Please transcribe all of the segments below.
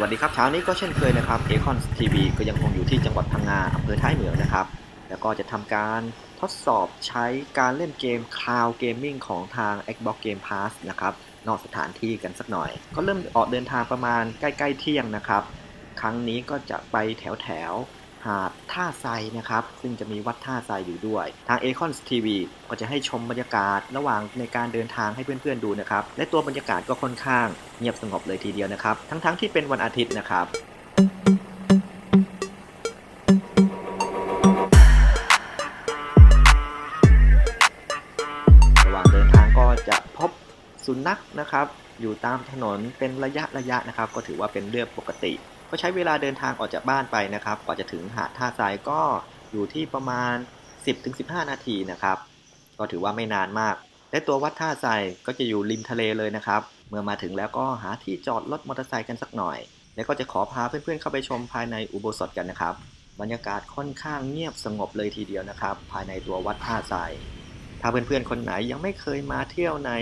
วัสดีครับเช้านี้ก็เช่นเคยนะครับเอคอนทีวีก็ยังคงอยู่ที่จังหวัดพังงาอำเภอท้ายเหมืองนะครับ แล้วก็จะทำการทดสอบใช้การเล่นเกม Cloud Gaming ของทาง Xbox Game Pass นะครับ นอกสถานที่กันสักหน่อย ก็เริ่มออกเดินทางประมาณใกล้ ๆ เที่ยงนะครับ ครั้งนี้ก็จะไปแถวแถว หาดท่าไซนะครับ ซึ่งจะมีวัดท่าไซอยู่ด้วย ทาง a c o n TV ก็จะให้ชมบรรยากาศระหว่างในการเดินทางให้เพื่อนๆดูนะครับ และตัวบรรยากาศก็ค่อนข้างเงียบสงบเลยทีเดียวนะครับ ทั้งๆที่เป็นวันอาทิตย์นะครับระหว่างเดินทางก็จะพบสุนัขนะครับ อยู่ตามถนนเป็นระยะระยะนะครับ ก็ถือว่าเป็นเรื่องปกติ ก็ใช้เวลาเดินทางออกจากบ้านไปนะครับกว่าจะถึงหาดท่าทรายก็อยู่ที่ประมาณ 10-15 นาทีนะครับ ก็ถือว่าไม่นานมาก และตัววัดท่าทรายก็จะอยู่ริมทะเลเลยนะครับ เมื่อมาถึงแล้วก็หาที่จอดรถมอเตอร์ไซค์กันสักหน่อย แล้วก็จะขอพาเพื่อนๆเข้าไปชมภายในอุโบสถกันนะครับ บรรยากาศค่อนข้างเงียบสงบเลยทีเดียวนะครับ ภายในตัววัดท่าทรายถ้าเพื่อนๆคนไหนยังไม่เคยมาเที่ยวใน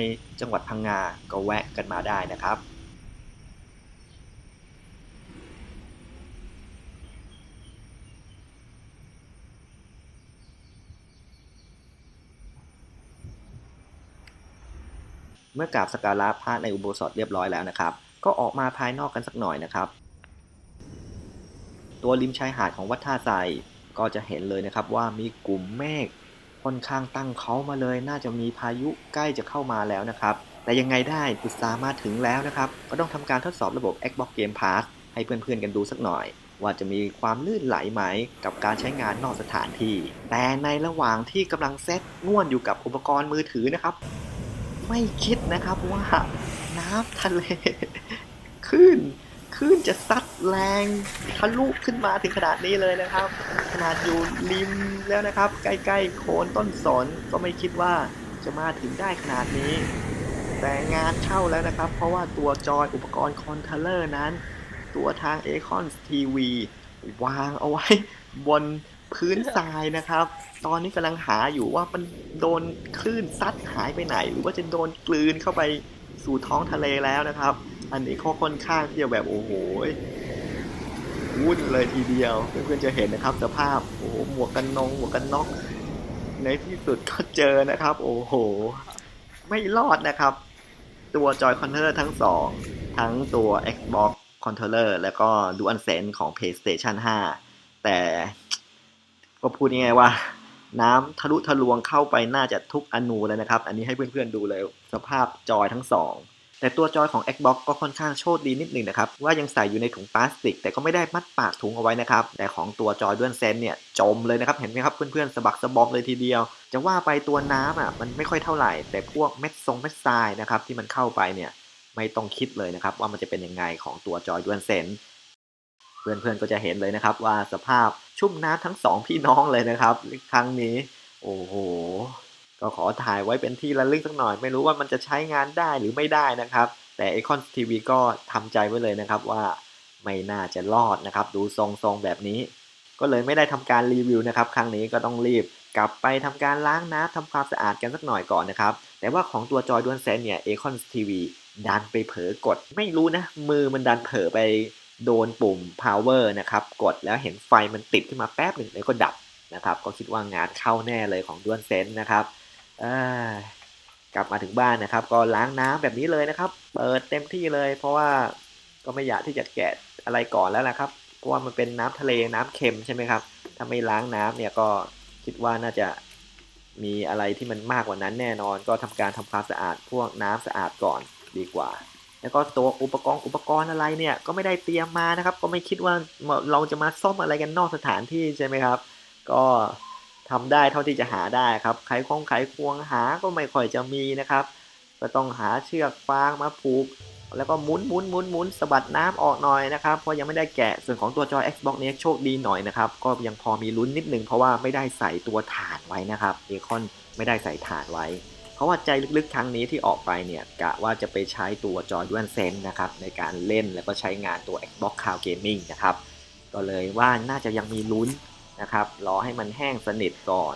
จังหวัดพังงา ก็แวะกันมาได้นะครับ เมื่อกราบสักการะพระในอุโบสถเรียบร้อยแล้วนะครับ ก็ออกมาภายนอกกันสักหน่อยนะครับ ตัวริมชายหาดของวัดท่าไซก็จะเห็นเลยนะครับว่ามีกลุ่มเมฆค่อนข้างตั้งเขามาเลย น่าจะมีพายุใกล้จะเข้ามาแล้วนะครับ แต่ยังไงได้อุตสามาถึงแล้วนะครับ ก็ต้องทำการทดสอบระบบ Xbox Game Pass ให้เพื่อนๆกันดูสักหน่อย ว่าจะมีความลื่นไหลไหมกับการใช้งานนอกสถานที่ แต่ในระหว่างที่กำลังเซตง่วนอยู่กับอุปกรณ์มือถือนะครับ ไม่คิดนะครับว่าน้ำทะเลขึ้นขึ้นจะซัดแรงทะลุขึ้นมาถึงขนาดนี้เลยนะครับ ขนาดอยู่ริมแล้วนะครับ ใกล้ๆโคนต้นสนก็ไม่คิดว่าจะมาถึงได้ขนาดนี้ แต่งานเข้าแล้วนะครับ เพราะว่าตัวจอยอุปกรณ์คอนโทรลเลอร์นั้น ตัวทาง a c o n TV วางเอาไว้บน พื้นทรายนะครับ ตอนนี้กำลังหาอยู่ว่ามันโดนคลื่นซัดหายไปไหน หรือว่าจะโดนกลืนเข้าไปสู่ท้องทะเลแล้วนะครับ อันนี้เขาค่อนข้างที่จะแบบโอ้โหวุ่นเลยทีเดียวเพื่อนๆจะเห็นนะครับสภาพโอ้โหหมวกกันนงหมวกกันน็อกในที่สุดก็เจอนะครับ โอ้โห ไม่รอดนะครับ ตัวจอยคอนโทรลเลอร์ทั้งสองทั้งตัว Xbox Controller แล้วก็ DualSense ของ PlayStation 5 แต่ ก็พูดง่ายๆว่า น้ำทะลุทะลวงเข้าไปน่าจะทุกอนูเลยนะครับ อันนี้ให้เพื่อนๆดูเลยสภาพจอยทั้งสองแต่ตัวจอยของ Xbox ก็ค่อนข้างโชคดีนิดหนึ่งนะครับ ว่ายังใส่อยู่ในถุงพลาสติก แต่ก็ไม่ได้มัดปากถุงเอาไว้นะครับ แต่ของตัวจอยด้วยเซนเนี่ย จมเลยนะครับ เห็นไหมครับเพื่อนๆสะบักสะบอมเลยทีเดียว จะว่าไปตัวน้ำอะมันไม่ค่อยเท่าไหร่ แต่พวกเม็ดทรงเม็ดทรายนะครับที่มันเข้าไปเนี่ยไม่ต้องคิดเลยนะครับว่ามันจะเป็นยังไงของตัวจอยด้วยเซนเพื่อนๆก็จะเห็นเลยนะครับว่าสภาพ ชุ่มน้ำทั้งสองพี่น้องเลยนะครับ ครั้งนี้ โอ้โห ก็ขอถ่ายไว้เป็นที่ระลึกสักหน่อย ไม่รู้ว่ามันจะใช้งานได้หรือไม่ได้นะครับ แต่ a c o n TV ก็ทำใจไว้เลยนะครับว่าไม่น่าจะรอดนะครับ ดูทรงๆแบบนี้ ก็เลยไม่ได้ทำการรีวิวนะครับ ครั้งนี้ก็ต้องรีบกลับไปทำการล้างน้ำทำความสะอาดกันสักหน่อยก่อนนะครับ แต่ว่าของตัวจอยดวนเซนเนี่ย a c o n TV ดันไปเผลอกด ไม่รู้นะ มือมันดันเผลอไป โดนปุ่ม power นะครับ กดแล้วเห็นไฟมันติดขึ้นมาแป๊บหนึ่งแล้วก็ดับนะครับ ก็คิดว่างานเข้าแน่เลยของดวนเซนนะครับกลับมาถึงบ้านนะครับ ก็ล้างน้ำแบบนี้เลยนะครับ เปิดเต็มที่เลย เพราะว่าก็ไม่อยากที่จะแกะอะไรก่อนแล้วนะครับ เพราะว่ามันเป็นน้ำทะเลน้ำเค็มใช่ไหมครับ ถ้าไม่ล้างน้ำเนี่ยก็คิดว่าน่าจะมีอะไรที่มันมากกว่านั้นแน่นอน ก็ทำการทำความสะอาดพวกน้ำสะอาดก่อนดีกว่า แล้วก็ตัวอุปกรณ์อุปกรณ์อะไรเนี่ยก็ไม่ได้เตรียมมานะครับ ก็ไม่คิดว่าเราจะมาซ่อมอะไรกันนอกสถานที่ใช่ไหมครับ ก็ทำได้เท่าที่จะหาได้ครับไขควงไขควงหาก็ไม่ค่อยจะมีนะครับ ก็ต้องหาเชือกฟางมาผูก แล้วก็หมุนหมุนหมุนหมุนสะบัดน้ำออกหน่อยนะครับเพราะยังไม่ได้แกะส่วนของตัวจอ Xbox เนี้โชคดีหน่อยนะครับ ก็ยังพอมีลุ้นนิดนึงเพราะว่าไม่ได้ใส่ตัวฐานไว้นะครับเอคอนไม่ได้ใส่ฐานไว้ เพราะว่าใจลึกๆครั้งนี้ที่ออกไปเนี่ยกะว่าจะไปใช้ตัวจอด้วนเซนนะครับในการเล่นแล้วก็ใช้งานตัว Xbox Cloud Gaming นะครับก็เลยว่าน่าจะยังมีลุ้นนะครับรอให้มันแห้งสนิทก่อน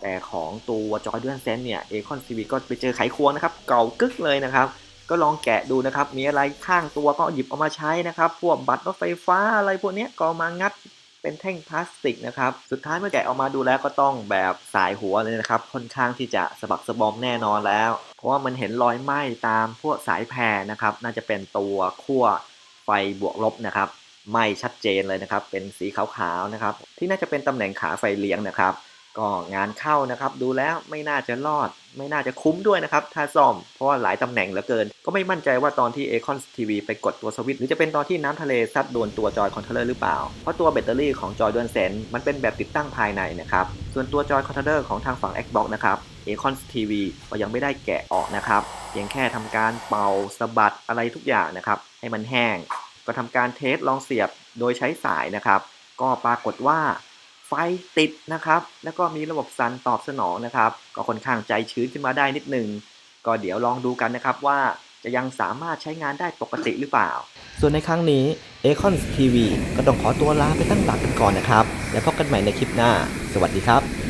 แต่ของตัวจอยด้วนเซนเนี่ยเอคอนซีวีก็ไปเจอไขควงนะครับเก่ากึกเลยนะครับ ก็ลองแกะดูนะครับ มีอะไรข้างตัวก็หยิบเอามาใช้นะครับ พวกบัตรรถไฟฟ้าอะไรพวกนี้ก็มางัด เป็นแท่งพลาสติกนะครับ สุดท้ายเมื่อแกะออกมาดูแล้วก็ต้องแบบสายหัวเลยนะครับ ค่อนข้างที่จะสะบักสะบอมแน่นอนแล้ว เพราะว่ามันเห็นรอยไหม้ตามพวกสายแพรนะครับ น่าจะเป็นตัวขั้วไฟบวกลบนะครับไหม้ชัดเจนเลยนะครับ เป็นสีขาวๆนะครับ ที่น่าจะเป็นตำแหน่งขาไฟเลี้ยงนะครับ ก็งานเข้านะครับ ดูแล้วไม่น่าจะรอด ไม่น่าจะคุ้มด้วยนะครับ ถ้าซ่อมเพราะว่าหลายตำแหน่งเหลือเกิน ก็ไม่มั่นใจว่าตอนที่ a c o n TV ไปกดตัวสวิตช์หรือจะเป็นตอนที่น้ำทะเลซัดโดนตัวจอยคอนโทรลเลอร์หรือเปล่า เพราะตัวแบตเตอรี่ของจอยดวนเซนมันเป็นแบบติดตั้งภายในนะครับ ส่วนตัวจอยคอนโทรลเลอร์ของทางฝั่ง Xbox นะครับ a c o n TV ก็ยังไม่ได้แกะออกนะครับเพียงแค่ทำการเป่าสะบัดอะไรทุกอย่างนะครับให้มันแห้ง ก็ทำการเทสลองเสียบโดยใช้สายนะครับ ก็ปรากฏว่า ไฟติดนะครับ แล้วก็มีระบบสั่นตอบสนองนะครับ ก็ค่อนข้างใจชื้นขึ้นมาได้นิดหนึ่งก็เดี๋ยวลองดูกันนะครับว่าจะยังสามารถใช้งานได้ปกติหรือเปล่า ส่วนในครั้งนี้ a c o n TV ก็ต้องขอตัวลาไปตั้งหลักกันก่อนนะครับ แล้วพบกันใหม่ในคลิปหน้า สวัสดีครับ